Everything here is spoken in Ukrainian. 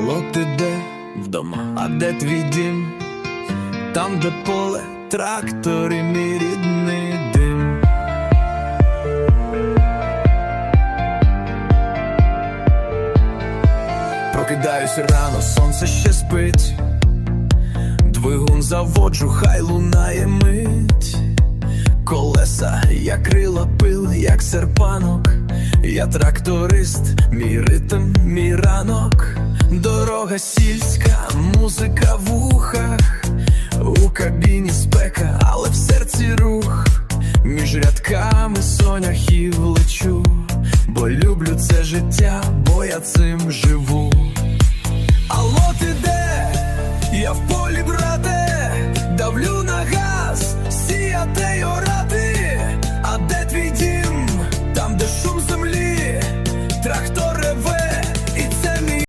Алло, ти де? Вдома. А де твій дім? Там, де поле, трактор і мій рідний дим. Прокидаюсь рано, сонце ще спить. Двигун заводжу, хай лунає мить. Колеса, як крила пил, як серпанок. Я тракторист, мій ритм, мій ранок. Дорога сільська, музика в ухах, у кабіні спека, але в серці рух, між рядками соняхів лечу, бо люблю це життя, бо я цим живу. Алло, ти де? Я в полі, брате, давлю на газ, сіяти й орати, а де твій дім, там, де шум земля